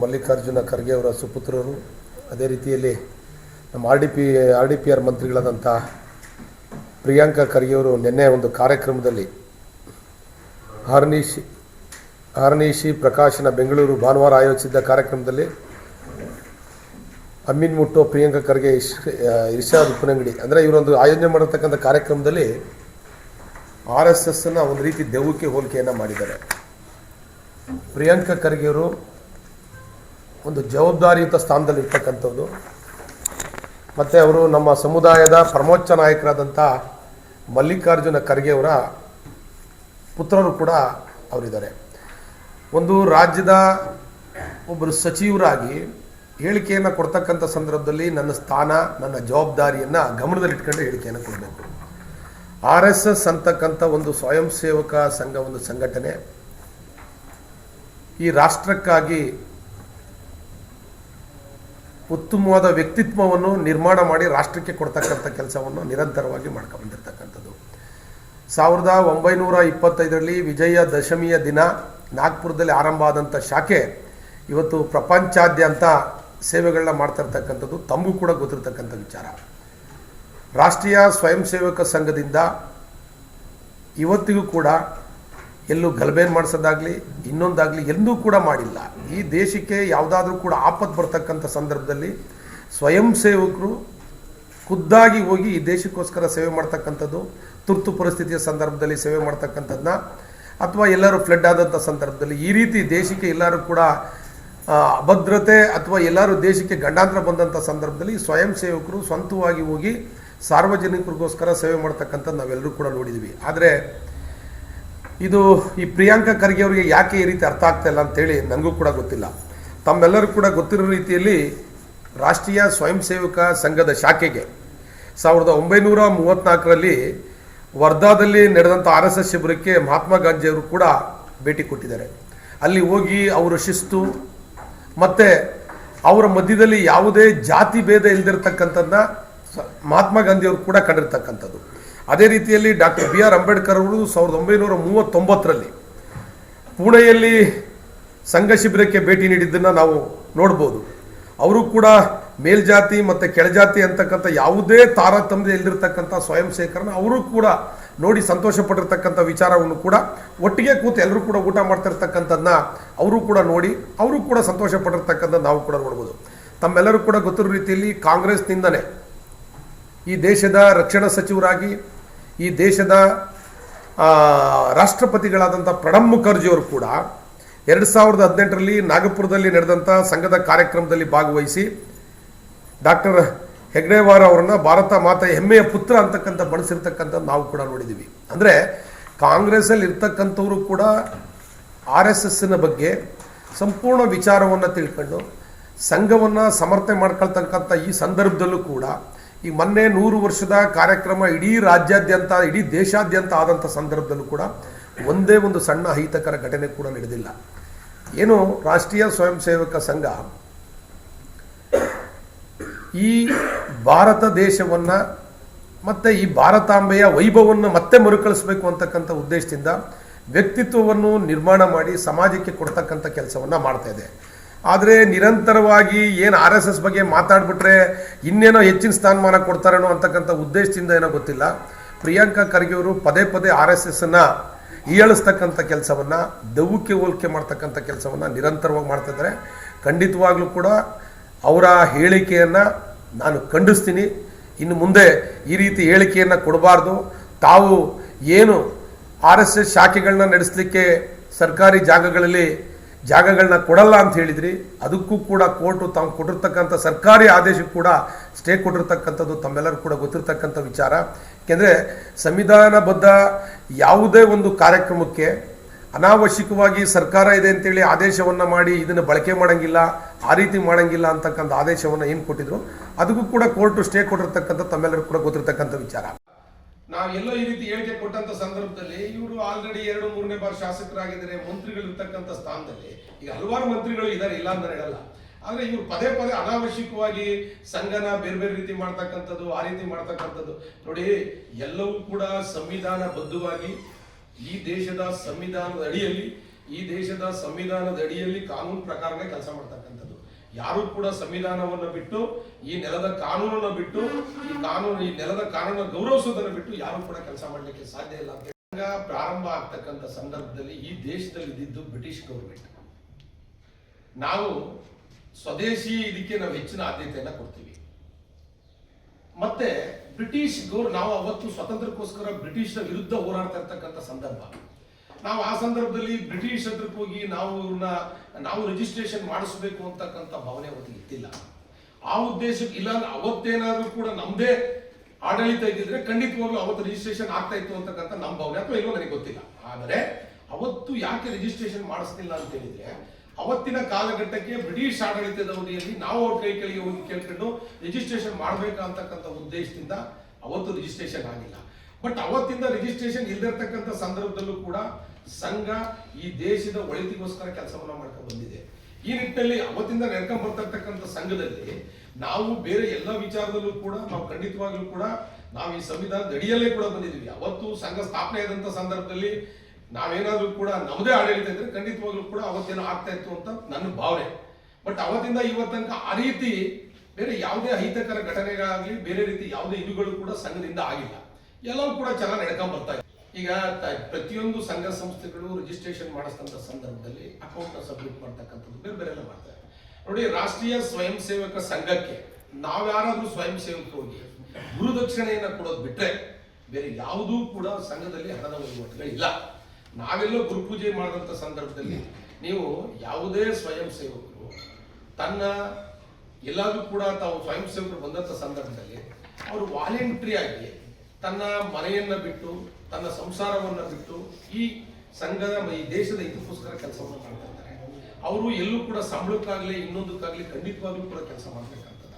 ಮಲ್ಲಿಕಾರ್ಜುನ ಖರ್ಗೆ ಅವರ ಸುಪುತ್ರರು. ಅದೇ ರೀತಿಯಲ್ಲಿ ನಮ್ಮ R D P, R D P R ಮಂತ್ರಿಗಳಾದಂಥ Priyanka Kharge ಅವರು ನಿನ್ನೆ ಒಂದು ಕಾರ್ಯಕ್ರಮದಲ್ಲಿ ಹಾರ್ನಿಶಿ, ಹರ್ನಿಶಿ ಪ್ರಕಾಶನ ಬೆಂಗಳೂರು ಭಾನುವಾರ ಆಯೋಜಿಸಿದ್ದ ಕಾರ್ಯಕ್ರಮದಲ್ಲಿ ಅಮೀನ್ ಮುಟ್ಟೋ ಪ್ರಿಯಾಂಕಾ ಖರ್ಗೆ ಇಶ್ ಇರ್ಷಾದ್ ಉಪ್ಪನಂಗಡಿ ಅಂದರೆ ಇವರೊಂದು ಆಯೋಜನೆ ಮಾಡಿರ್ತಕ್ಕಂಥ ಕಾರ್ಯಕ್ರಮದಲ್ಲಿ ಆರ್ ಎಸ್ ಎಸ್ನ ಒಂದು ರೀತಿ ದೆವ್ವಕ್ಕೆ ಹೋಲಿಕೆಯನ್ನು ಮಾಡಿದ್ದಾರೆ. ಪ್ರಿಯಾಂಕಾ ಖರ್ಗೆ ಅವರು ಒಂದು ಜವಾಬ್ದಾರಿಯುತ ಸ್ಥಾನದಲ್ಲಿ ಇರ್ತಕ್ಕಂಥದ್ದು ಮತ್ತು ಅವರು ನಮ್ಮ ಸಮುದಾಯದ ಪರಮೋಚ್ಚ ನಾಯಕರಾದಂಥ ಮಲ್ಲಿಕಾರ್ಜುನ ಖರ್ಗೆ ಅವರ ಪುತ್ರರು ಕೂಡ ಅವರಿದ್ದಾರೆ. ಒಂದು ರಾಜ್ಯದ ಒಬ್ಬರು ಸಚಿವರಾಗಿ ಹೇಳಿಕೆಯನ್ನು ಕೊಡ್ತಕ್ಕಂಥ ಸಂದರ್ಭದಲ್ಲಿ ನನ್ನ ಸ್ಥಾನ, ನನ್ನ ಜವಾಬ್ದಾರಿಯನ್ನು ಗಮನದಲ್ಲಿಟ್ಕೊಂಡು ಹೇಳಿಕೆಯನ್ನು ಕೊಡಬೇಕು. ಆರ್ ಎಸ್ ಎಸ್ ಅಂತಕ್ಕಂಥ ಒಂದು ಸ್ವಯಂ ಸೇವಕ ಸಂಘ, ಒಂದು ಸಂಘಟನೆ ಈ ರಾಷ್ಟ್ರಕ್ಕಾಗಿ ಉತ್ತಮವಾದ ವ್ಯಕ್ತಿತ್ವವನ್ನು ನಿರ್ಮಾಣ ಮಾಡಿ ರಾಷ್ಟ್ರಕ್ಕೆ ಕೊಡ್ತಕ್ಕಂಥ ಕೆಲಸವನ್ನು ನಿರಂತರವಾಗಿ ಮಾಡ್ಕೊಂಬಂದಿರ್ತಕ್ಕಂಥದ್ದು ಸಾವಿರದ ಒಂಬೈನೂರ ಇಪ್ಪತ್ತೈದರಲ್ಲಿ ವಿಜಯ ದಶಮಿಯ ದಿನ ನಾಗ್ಪುರದಲ್ಲಿ ಆರಂಭ ಆದಂಥ ಶಾಖೆ ಇವತ್ತು ಪ್ರಪಂಚಾದ್ಯಂತ ಸೇವೆಗಳನ್ನ ಮಾಡ್ತಾ ಇರ್ತಕ್ಕಂಥದ್ದು. ತಮಗೂ ಕೂಡ ಗೊತ್ತಿರತಕ್ಕಂಥ ವಿಚಾರ. ರಾಷ್ಟ್ರೀಯ ಸ್ವಯಂ ಸೇವಕ ಸಂಘದಿಂದ ಇವತ್ತಿಗೂ ಕೂಡ ಎಲ್ಲೂ ಗಲಭೆ ಮಾಡಿಸೋದಾಗಲಿ, ಇನ್ನೊಂದಾಗಲಿ ಎಂದೂ ಕೂಡ ಮಾಡಿಲ್ಲ. ಈ ದೇಶಕ್ಕೆ ಯಾವುದಾದ್ರೂ ಕೂಡ ಆಪತ್ತು ಬರ್ತಕ್ಕಂಥ ಸಂದರ್ಭದಲ್ಲಿ ಸ್ವಯಂ ಸೇವಕರು ಖುದ್ದಾಗಿ ಹೋಗಿ ಈ ದೇಶಕ್ಕೋಸ್ಕರ ಸೇವೆ ಮಾಡ್ತಕ್ಕಂಥದ್ದು, ತುರ್ತು ಪರಿಸ್ಥಿತಿಯ ಸಂದರ್ಭದಲ್ಲಿ ಸೇವೆ ಮಾಡ್ತಕ್ಕಂಥದ್ದನ್ನ ಅಥವಾ ಎಲ್ಲರೂ ಫ್ಲಡ್ ಆದಂಥ ಸಂದರ್ಭದಲ್ಲಿ ಈ ರೀತಿ ದೇಶಕ್ಕೆ ಎಲ್ಲರೂ ಕೂಡ ಅಭದ್ರತೆ ಅಥವಾ ಎಲ್ಲರೂ ದೇಶಕ್ಕೆ ಗಂಡಾಂತರ ಬಂದಂಥ ಸಂದರ್ಭದಲ್ಲಿ ಸ್ವಯಂ ಸೇವಕರು ಸ್ವಂತವಾಗಿ ಹೋಗಿ ಸಾರ್ವಜನಿಕರಿಗೋಸ್ಕರ ಸೇವೆ ಮಾಡ್ತಕ್ಕಂಥದ್ದು ನಾವೆಲ್ಲರೂ ಕೂಡ ನೋಡಿದ್ವಿ ಆದರೆ ಇದು ಈ ಪ್ರಿಯಾಂಕಾ ಖರ್ಗೆ ಅವರಿಗೆ ಯಾಕೆ ಈ ರೀತಿ ಅರ್ಥ ಆಗ್ತಾ ಇಲ್ಲ ಅಂತೇಳಿ ನನಗೂ ಕೂಡ ಗೊತ್ತಿಲ್ಲ. ತಮ್ಮೆಲ್ಲರೂ ಕೂಡ ಗೊತ್ತಿರೋ ರೀತಿಯಲ್ಲಿ ರಾಷ್ಟ್ರೀಯ ಸ್ವಯಂ ಸೇವಕ ಸಂಘದ ಶಾಖೆಗೆ ಸಾವಿರದ ಒಂಬೈನೂರ ಮೂವತ್ತ್ನಾಲ್ಕರಲ್ಲಿ ವರ್ಧಾದಲ್ಲಿ ನಡೆದಂಥ ಆರ್ ಎಸ್ ಎಸ್ ಶಿಬಿರಕ್ಕೆ ಮಹಾತ್ಮ ಗಾಂಧಿಯವರು ಕೂಡ ಭೇಟಿ ಕೊಟ್ಟಿದ್ದಾರೆ. ಅಲ್ಲಿ ಹೋಗಿ ಅವರ ಶಿಸ್ತು ಮತ್ತು ಅವರ ಮಧ್ಯದಲ್ಲಿ ಯಾವುದೇ ಜಾತಿ ಭೇದ ಇಲ್ದಿರ್ತಕ್ಕಂಥದ್ದನ್ನ ಸ- ಮಹಾತ್ಮ ಗಾಂಧಿಯವರು ಕೂಡ ಕಂಡಿರ್ತಕ್ಕಂಥದ್ದು. ಅದೇ ರೀತಿಯಲ್ಲಿ ಡಾಕ್ಟರ್ ಬಿ ಆರ್ ಅಂಬೇಡ್ಕರ್ ಅವರು ಸಾವಿರದ ಒಂಬೈನೂರ ಮೂವತ್ತೊಂಬತ್ತರಲ್ಲಿ ಪುಣೆಯಲ್ಲಿ ಸಂಘ ಶಿಬಿರಕ್ಕೆ ಭೇಟಿ ನೀಡಿದ್ದನ್ನು ನಾವು ನೋಡ್ಬೋದು. ಅವರು ಕೂಡ ಮೇಲ್ಜಾತಿ ಮತ್ತು ಕೆಳಜಾತಿ ಅಂತಕ್ಕಂಥ ಯಾವುದೇ ತಾರತಮ್ಯ ಇಲ್ಲಿರ್ತಕ್ಕಂಥ ಸ್ವಯಂ ಸೇಖರನ ಅವರು ಕೂಡ ನೋಡಿ ಸಂತೋಷ ಪಟ್ಟಿರ್ತಕ್ಕಂಥ ವಿಚಾರವನ್ನು ಕೂಡ ಒಟ್ಟಿಗೆ ಕೂತು ಎಲ್ಲರೂ ಕೂಡ ಊಟ ಮಾಡ್ತಿರ್ತಕ್ಕಂಥದ್ದನ್ನ ಅವರು ಕೂಡ ನೋಡಿ, ಅವರು ಕೂಡ ಸಂತೋಷ ಪಟ್ಟಿರ್ತಕ್ಕಂಥ ನಾವು ಕೂಡ ನೋಡ್ಬೋದು. ತಮ್ಮೆಲ್ಲರೂ ಕೂಡ ಗೊತ್ತಿರೋ ರೀತಿಯಲ್ಲಿ ಕಾಂಗ್ರೆಸ್ನಿಂದನೇ ಈ ದೇಶದ ರಕ್ಷಣಾ ಸಚಿವರಾಗಿ, ಈ ದೇಶದ ರಾಷ್ಟ್ರಪತಿಗಳಾದಂಥ ಪ್ರಣಬ್ ಮುಖರ್ಜಿಯವರು ಕೂಡ ಎರಡು ಸಾವಿರದ ಹದಿನೆಂಟರಲ್ಲಿ ನಾಗಪುರದಲ್ಲಿ ನಡೆದಂಥ ಸಂಘದ ಕಾರ್ಯಕ್ರಮದಲ್ಲಿ ಭಾಗವಹಿಸಿ ಡಾಕ್ಟರ್ ಹೆಗ್ಡೆವಾರ್ ಅವರನ್ನ ಭಾರತ ಮಾತೆ ಹೆಮ್ಮೆಯ ಪುತ್ರ ಅಂತಕ್ಕಂಥ ಬಣಿಸಿರ್ತಕ್ಕಂಥದ್ದು ನಾವು ಕೂಡ ನೋಡಿದ್ದೀವಿ. ಅಂದರೆ ಕಾಂಗ್ರೆಸ್ಸಲ್ಲಿ ಇರ್ತಕ್ಕಂಥವರು ಕೂಡ ಆರ್ ಎಸ್ ಎಸ್ಸಿನ ಬಗ್ಗೆ ಸಂಪೂರ್ಣ ವಿಚಾರವನ್ನು ತಿಳ್ಕೊಂಡು, ಸಂಘವನ್ನು ಸಮರ್ಥನೆ ಮಾಡ್ಕೊಳ್ತಕ್ಕಂಥ ಈ ಸಂದರ್ಭದಲ್ಲೂ ಕೂಡ ಈ ಮೊನ್ನೆ ನೂರು ವರ್ಷದ ಕಾರ್ಯಕ್ರಮ ಇಡೀ ರಾಜ್ಯಾದ್ಯಂತ, ಇಡೀ ದೇಶಾದ್ಯಂತ ಆದಂಥ ಸಂದರ್ಭದಲ್ಲೂ ಕೂಡ ಒಂದೇ ಒಂದು ಸಣ್ಣ ಅಹಿತಕರ ಘಟನೆ ಕೂಡ ನಡೆದಿಲ್ಲ. ಏನು ರಾಷ್ಟ್ರೀಯ ಸ್ವಯಂ ಸೇವಕ ಸಂಘ ಈ ಭಾರತ ದೇಶವನ್ನು ಮತ್ತು ಈ ಭಾರತಾಂಬೆಯ ವೈಭವವನ್ನು ಮತ್ತೆ ಮರುಕಳಿಸಬೇಕು ಅಂತಕ್ಕಂಥ ಉದ್ದೇಶದಿಂದ ವ್ಯಕ್ತಿತ್ವವನ್ನು ನಿರ್ಮಾಣ ಮಾಡಿ ಸಮಾಜಕ್ಕೆ ಕೊಡ್ತಕ್ಕಂಥ ಕೆಲಸವನ್ನು ಮಾಡ್ತಾ ಇದೆ. ಆದರೆ ನಿರಂತರವಾಗಿ ಏನು ಆರ್ ಎಸ್ ಎಸ್ ಬಗ್ಗೆ ಮಾತಾಡ್ಬಿಟ್ರೆ ಇನ್ನೇನೋ ಹೆಚ್ಚಿನ ಸ್ಥಾನಮಾನ ಕೊಡ್ತಾರೇನೋ ಅಂತಕ್ಕಂಥ ಉದ್ದೇಶದಿಂದ ಏನೋ ಗೊತ್ತಿಲ್ಲ. ಪ್ರಿಯಾಂಕಾ ಖರ್ಗೆ ಅವರು ಪದೇ ಪದೇ ಆರ್ ಎಸ್ ಎಸ್ಸನ್ನು ಈಳಿಸ್ತಕ್ಕಂಥ ಕೆಲಸವನ್ನು ದೆವ್ವಕ್ಕೆ ಹೋಲಿಕೆ ಮಾಡ್ತಕ್ಕಂಥ ಕೆಲಸವನ್ನು ನಿರಂತರವಾಗಿ ಮಾಡ್ತಿದ್ದಾರೆ ಖಂಡಿತವಾಗ್ಲೂ ಕೂಡ ಅವರ ಹೇಳಿಕೆಯನ್ನು ನಾನು ಖಂಡಿಸ್ತೀನಿ. ಇನ್ನು ಮುಂದೆ ಈ ರೀತಿ ಹೇಳಿಕೆಯನ್ನು ಕೊಡಬಾರ್ದು. ತಾವು ಏನು ಆರ್ ಎಸ್ ಎಸ್ ಶಾಖೆಗಳನ್ನ ನಡೆಸಲಿಕ್ಕೆ ಸರ್ಕಾರಿ ಜಾಗಗಳಲ್ಲಿ ಜಾಗಗಳನ್ನ ಕೊಡಲ್ಲ ಅಂತ ಹೇಳಿದ್ರಿ, ಅದಕ್ಕೂ ಕೂಡ ಕೋರ್ಟು ತಾವು ಕೊಟ್ಟಿರ್ತಕ್ಕಂಥ ಸರ್ಕಾರಿ ಆದೇಶಕ್ಕೂ ಕೂಡ ಸ್ಟೇ ಕೊಟ್ಟಿರ್ತಕ್ಕಂಥದ್ದು ತಮ್ಮೆಲ್ಲರೂ ಕೂಡ ಗೊತ್ತಿರ್ತಕ್ಕಂಥ ವಿಚಾರ. ಏಕೆಂದರೆ ಸಂವಿಧಾನಬದ್ಧ ಯಾವುದೇ ಒಂದು ಕಾರ್ಯಕ್ರಮಕ್ಕೆ ಅನಾವಶ್ಯಕವಾಗಿ ಸರ್ಕಾರ ಇದೆ ಅಂತೇಳಿ ಆದೇಶವನ್ನು ಮಾಡಿ ಇದನ್ನು ಬಳಕೆ ಮಾಡೋಂಗಿಲ್ಲ, ಆ ರೀತಿ ಮಾಡೋಂಗಿಲ್ಲ ಅಂತಕ್ಕಂಥ ಆದೇಶವನ್ನು ಏನು ಕೊಟ್ಟಿದ್ರು, ಅದಕ್ಕೂ ಕೂಡ ಕೋರ್ಟು ಸ್ಟೇ ಕೊಟ್ಟಿರ್ತಕ್ಕಂಥ ತಮ್ಮೆಲ್ಲರೂ ಕೂಡ ಗೊತ್ತಿರ್ತಕ್ಕಂಥ ವಿಚಾರ. ನಾವು ಎಲ್ಲೋ ಈ ರೀತಿ ಹೇಳಿಕೆ ಕೊಟ್ಟಂತ ಸಂದರ್ಭದಲ್ಲಿ ಇವರು ಆಲ್ರೆಡಿ ಎರಡು ಮೂರನೇ ಬಾರಿ ಶಾಸಕರಾಗಿದ್ದಾರೆ ಮಂತ್ರಿಗಳು ಇರ್ತಕ್ಕಂಥ ಸ್ಥಾನದಲ್ಲಿ. ಈಗ ಹಲವಾರು ಮಂತ್ರಿಗಳು ಇದ್ದಾರೆ, ಇಲ್ಲ ಅಂತ ಹೇಳಲ್ಲ. ಆದ್ರೆ ಇವರು ಪದೇ ಪದೇ ಅನಾವಶ್ಯಕವಾಗಿ ಸಂಘನ ಬೇರೆ ಬೇರೆ ರೀತಿ ಮಾಡ್ತಕ್ಕಂಥದ್ದು, ಆ ರೀತಿ ಮಾಡ್ತಕ್ಕಂಥದ್ದು. ನೋಡಿ, ಎಲ್ಲವೂ ಕೂಡ ಸಂವಿಧಾನ ಬದ್ಧವಾಗಿ, ಈ ದೇಶದ ಸಂವಿಧಾನದ ಅಡಿಯಲ್ಲಿ, ಈ ದೇಶದ ಸಂವಿಧಾನದ ಅಡಿಯಲ್ಲಿ ಕಾನೂನು ಪ್ರಕಾರನೇ ಕೆಲಸ ಮಾಡ್ತಕ್ಕಂಥದ್ದು. ಯಾರು ಕೂಡ ಸಂವಿಧಾನವನ್ನು ಬಿಟ್ಟು, ಈ ನೆಲದ ಕಾನೂನನ್ನು ಬಿಟ್ಟು, ಈ ಕಾನೂನು, ಈ ನೆಲದ ಕಾನೂನನ್ನು ಗೌರವಿಸೋದನ್ನು ಬಿಟ್ಟು ಯಾರು ಕೂಡ ಕೆಲಸ ಮಾಡಲಿಕ್ಕೆ ಸಾಧ್ಯ ಇಲ್ಲ. ಪ್ರಾರಂಭ ಆಗ್ತಕ್ಕಂಥ ಸಂದರ್ಭದಲ್ಲಿ ಈ ದೇಶದಲ್ಲಿ ಇದ್ದಿದ್ದು ಬ್ರಿಟಿಷ್ ಗೌರ್ಮೆಂಟ್ ನಾವು ಸ್ವದೇಶಿ ಇದಕ್ಕೆ ನಾವು ಹೆಚ್ಚಿನ ಆದ್ಯತೆಯನ್ನ ಕೊಡ್ತೀವಿ. ಮತ್ತೆ ಬ್ರಿಟಿಷ್ ಗೌರ್, ನಾವು ಅವತ್ತು ಸ್ವತಂತ್ರಕ್ಕೋಸ್ಕರ ಬ್ರಿಟಿಷರ ವಿರುದ್ಧ ಹೋರಾಡ್ತಾ ಇರ್ತಕ್ಕಂಥ ಸಂದರ್ಭ. ನಾವು ಆ ಸಂದರ್ಭದಲ್ಲಿ ಬ್ರಿಟಿಷ್ ಹತ್ರಕ್ಕೆ ಹೋಗಿ ನಾವು ಇವ್ರನ್ನ, ನಾವು ರಿಜಿಸ್ಟ್ರೇಷನ್ ಮಾಡಿಸ್ಬೇಕು ಅಂತಕ್ಕಂಥ ಭಾವನೆ ಅವತ್ತಿಗೆ ಇತ್ತಿಲ್ಲ ಆ ಉದ್ದೇಶಕ್ಕೆ ಇಲ್ಲ, ಅವತ್ತೇನಾದ್ರೂ ಕೂಡ ನಮ್ದೇ ಆಡಳಿತ ಇದ್ದಿದ್ರೆ ಖಂಡಿತವಾಗ್ಲೂ ಅವತ್ತು ರಿಜಿಸ್ಟ್ರೇಷನ್ ಆಗ್ತಾ ಇತ್ತು ಅಂತಕ್ಕಂಥ ನಮ್ಮ ಭಾವನೆ ಅಥವಾ ಇಲ್ಲೋ ನನಗೆ ಗೊತ್ತಿಲ್ಲ. ಆದರೆ ಅವತ್ತು ಯಾಕೆ ರಿಜಿಸ್ಟ್ರೇಷನ್ ಮಾಡಿಸ್ತಿಲ್ಲ ಅಂತ ಹೇಳಿದ್ರೆ, ಅವತ್ತಿನ ಕಾಲಘಟ್ಟಕ್ಕೆ ಬ್ರಿಟಿಷ್ ಆಡಳಿತದ ಅವಧಿಯಲ್ಲಿ ನಾವು ಅವ್ರ ಕೈ ಕೆಳಗೆ ಹೋಗಿ ಕೇಳ್ಕೊಂಡು ರಿಜಿಸ್ಟ್ರೇಷನ್ ಮಾಡಬೇಕಂತಕ್ಕಂಥ ಉದ್ದೇಶದಿಂದ ಅವತ್ತು ರಿಜಿಸ್ಟ್ರೇಷನ್ ಆಗಿಲ್ಲ. ಬಟ್ ಅವತ್ತಿಂದ ರಿಜಿಸ್ಟ್ರೇಷನ್ ಇಲ್ದಿರ್ತಕ್ಕಂಥ ಸಂದರ್ಭದಲ್ಲೂ ಕೂಡ ಸಂಘ ಈ ದೇಶದ ಒಳಿತಿಗೋಸ್ಕರ ಕೆಲಸವನ್ನ ಮಾಡ್ಕೊಂಡು ಬಂದಿದೆ. ಈ ನಿಟ್ಟಿನಲ್ಲಿ ಅವತ್ತಿಂದ ನಡ್ಕೊಂಡ್ ಬರ್ತಕ್ಕಂತ ಸಂಘದಲ್ಲಿ ನಾವು ಬೇರೆ ಎಲ್ಲ ವಿಚಾರದಲ್ಲೂ ಕೂಡ, ನಾವು ಖಂಡಿತವಾಗ್ಲೂ ಕೂಡ ನಾವು ಈ ಸಂವಿಧಾನದ ಅಡಿಯಲ್ಲೇ ಕೂಡ ಬಂದಿದ್ದೀವಿ. ಅವತ್ತು ಸಂಘ ಸ್ಥಾಪನೆ ಆದಂತ ಸಂದರ್ಭದಲ್ಲಿ ನಾವೇನಾದ್ರೂ ಕೂಡ ನಮ್ಮದೇ ಆಡಳಿತ ಇದ್ರೆ ಖಂಡಿತವಾಗ್ಲೂ ಕೂಡ ಅವತ್ತೇನೋ ಆಗ್ತಾ ಇತ್ತು ಅಂತ ನನ್ನ ಭಾವನೆ. ಬಟ್ ಅವತ್ತಿಂದ ಇವತ್ತನಕ ಆ ರೀತಿ ಬೇರೆ ಯಾವುದೇ ಅಹಿತಕರ ಘಟನೆಗಳಾಗಲಿ, ಬೇರೆ ರೀತಿ ಯಾವುದೇ ಇದುಗಳು ಕೂಡ ಸಂಘದಿಂದ ಆಗಿಲ್ಲ. ಎಲ್ಲವೂ ಕೂಡ ಚೆನ್ನಾಗಿ ನಡ್ಕೊಂಡ್ ಬರ್ತಾ ಈಗ ಪ್ರತಿಯೊಂದು ಸಂಘ ಸಂಸ್ಥೆಗಳು ರಿಜಿಸ್ಟ್ರೇಷನ್ ಮಾಡಿಸ್ತಂತ ಸಂದರ್ಭದಲ್ಲಿ ಅಕೌಂಟ್ ಸಬ್ಮಿಟ್ ಮಾಡ್ತಕ್ಕಂಥದ್ದು ಬೇರೆ ಬೇರೆಲ್ಲ ಮಾಡ್ತಾರೆ. ನೋಡಿ, ರಾಷ್ಟ್ರೀಯ ಸ್ವಯಂ ಸೇವಕ ಸಂಘಕ್ಕೆ ನಾವ್ಯಾರಾದ್ರೂ ಸ್ವಯಂ ಸೇವಕರು ಹೋಗಿ ಗುರುದಕ್ಷಿಣೆಯನ್ನು ಕೊಡೋದು ಬಿಟ್ಟರೆ ಬೇರೆ ಯಾವುದೂ ಕೂಡ ಸಂಘದಲ್ಲಿ ಹಣದ ವಹಿವಾಟುಗಳಿಲ್ಲ. ನಾವೆಲ್ಲೋ ಗುರುಪೂಜೆ ಮಾಡಿದಂಥ ಸಂದರ್ಭದಲ್ಲಿ ನೀವು ಯಾವುದೇ ಸ್ವಯಂ ಸೇವಕರು ತನ್ನ ಎಲ್ಲಾದ್ರೂ ಕೂಡ ತಾವು ಸ್ವಯಂ ಸೇವಕರು ಬಂದಂಥ ಸಂದರ್ಭದಲ್ಲಿ ಅವರು ವಾಲಂಟ್ರಿ ಆಗಿ ತನ್ನ ಮನೆಯನ್ನ ಬಿಟ್ಟು, ತನ್ನ ಸಂಸಾರವನ್ನ ಬಿಟ್ಟು, ಈ ಸಂಘದ ಈ ದೇಶದ ಇದಕ್ಕೋಸ್ಕರ ಕೆಲಸವನ್ನು ಮಾಡ್ತಾ ಇರ್ತಾರೆ ಅವರು ಎಲ್ಲೂ ಕೂಡ ಸಂಬಳಕ್ಕಾಗಲಿ, ಇನ್ನೊಂದಕ್ಕಾಗಲಿ ಖಂಡಿತವಾಗ್ಲೂ ಕೂಡ ಕೆಲಸ ಮಾಡ್ಬೇಕು